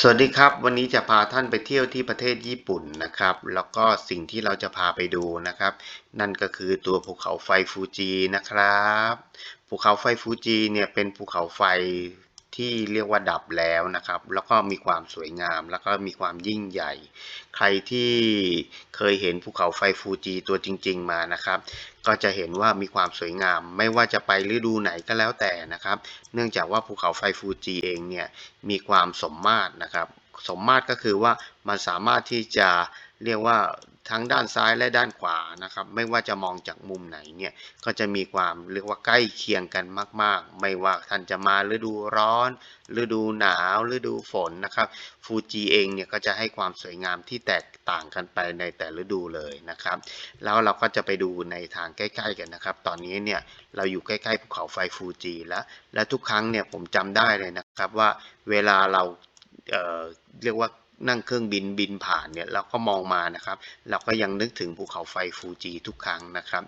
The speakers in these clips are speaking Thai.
สวัสดีครับ วันนี้จะพาท่านไปเที่ยวที่ประเทศญี่ปุ่นนะครับ แล้วก็สิ่งที่เราจะพาไปดูนะครับ นั่นก็คือตัวภูเขาไฟฟูจินะครับ ภูเขาไฟฟูจิเนี่ยเป็นภูเขาไฟ ที่เรียกว่าดับแล้วนะครับ แล้วก็มีความสวยงาม แล้วก็มีความยิ่งใหญ่ ใครที่เคยเห็นภูเขาไฟฟูจิตัวจริง ๆ มานะครับ ก็จะเห็นว่ามีความสวยงาม ไม่ว่าจะไปฤดูไหนก็แล้วแต่นะครับ เนื่องจากว่าภูเขาไฟฟูจิเองเนี่ยมีความสมมาตรนะครับ สมมาตรก็คือว่ามันสามารถที่จะเรียกว่า ทั้งด้านซ้ายและด้านขวานะครับ ไม่ว่าจะมองจากมุมไหนเนี่ยก็จะมีความเรียกว่าใกล้เคียงกันมาก ๆ ไม่ว่าท่านจะมาฤดูร้อน ฤดูหนาวฤดูฝนนะครับฟูจิเองเนี่ยก็จะให้ความสวยงามที่แตกต่างกันไปในแต่ฤดูเลยนะครับ แล้วเราก็จะไปดูในทางใกล้ๆกันนะครับ ตอนนี้เนี่ยเราอยู่ใกล้ๆภูเขาไฟฟูจิแล้ว และทุกครั้งเนี่ยผมจำได้เลยนะครับว่าเวลาเราเเรียกว่า นั่งเครื่องบินบินผ่านเนี่ยเราก็มองมานะครับ เราก็ยังนึกถึงภูเขาไฟฟูจิทุกครั้งนะครับ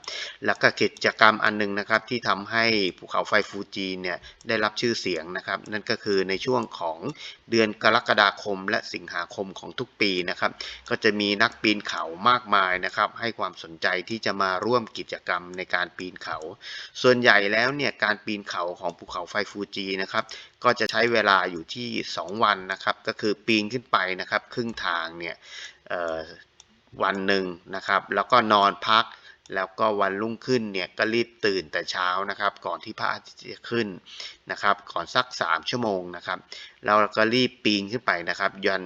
แล้วก็กิจกรรมอันหนึงนะครับที่ทำให้ภูเขาไฟฟูจิเนี่ยได้รับชื่อเสียงนะครับ นั่นก็คือในช่วงของเดือนกรกฎาคม และสิงหาคมของทุกปีนะครับ ก็จะมีนักปีนเขามากมายนะครับ ให้ความสนใจที่จะมาร่วมกิจกรรมในการปีนเขา ส่วนใหญ่แล้วเนี่ยการปีนเขาของภูเขาไฟฟูจินะครับ ก็จะใช้เวลาอยู่ที่ 2 วันนะครับ ก็คือปีนขึ้นไปนะครับ ครึ่งทางเนี่ยวันหนึ่งนะครับ แล้วก็นอนพัก แล้วก็วันรุ่งขึ้นเนี่ยก็รีบตื่นแต่เช้านะครับ ก่อนที่พระอาทิตย์จะขึ้นนะครับ ก่อนสัก 3 ชั่วโมงนะครับแล้วเราก็รีบปีนขึ้นไปนะครับ ยัน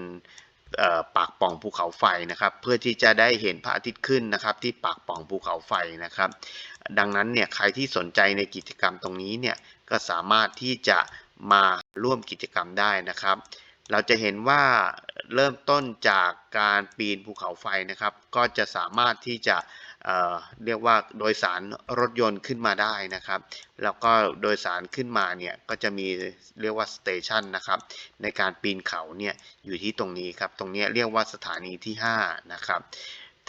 ปากป่องภูเขาไฟนะครับ เพื่อที่จะได้เห็นพระอาทิตย์ขึ้นนะครับ ที่ปากป่องภูเขาไฟนะครับ ดังนั้นเนี่ยใครที่สนใจในกิจกรรมตรงนี้เนี่ยก็สามารถที่จะมาร่วมกิจกรรมได้นะครับ เราจะเห็นว่าเริ่มต้นจากการปีนภูเขาไฟนะครับ ก็จะสามารถที่จะเเรียกว่าโดยสารรถยนต์ขึ้นมาได้นะครับ แล้วก็โดยสารขึ้นมาเนี่ยก็จะมีเรียกว่าสเตชันนะครับในการปีนเขาเนี่ยอยู่ที่ตรงนี้ครับ ตรงนี้เรียกว่าสถานีที่ 5 นะครับ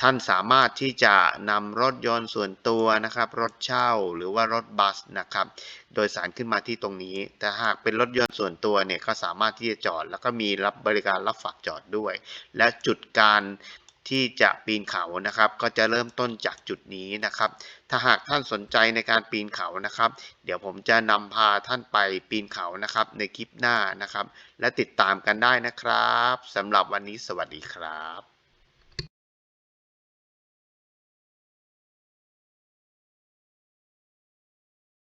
ท่านสามารถที่จะนำรถยนต์ส่วนตัวนะครับ รถเช่าหรือว่ารถบัสนะครับ โดยสารขึ้นมาที่ตรงนี้ แต่หากเป็นรถยนต์ส่วนตัวเนี่ยก็สามารถที่จะจอด แล้วก็มีรับบริการรับฝากจอดด้วย และจุดการที่จะปีนเขานะครับ ก็จะเริ่มต้นจากจุดนี้นะครับ ถ้าหากท่านสนใจในการปีนเขานะครับ เดี๋ยวผมจะนำพาท่านไปปีนเขานะครับ ในคลิปหน้านะครับ และติดตามกันได้นะครับสำหรับวันนี้สวัสดีครับ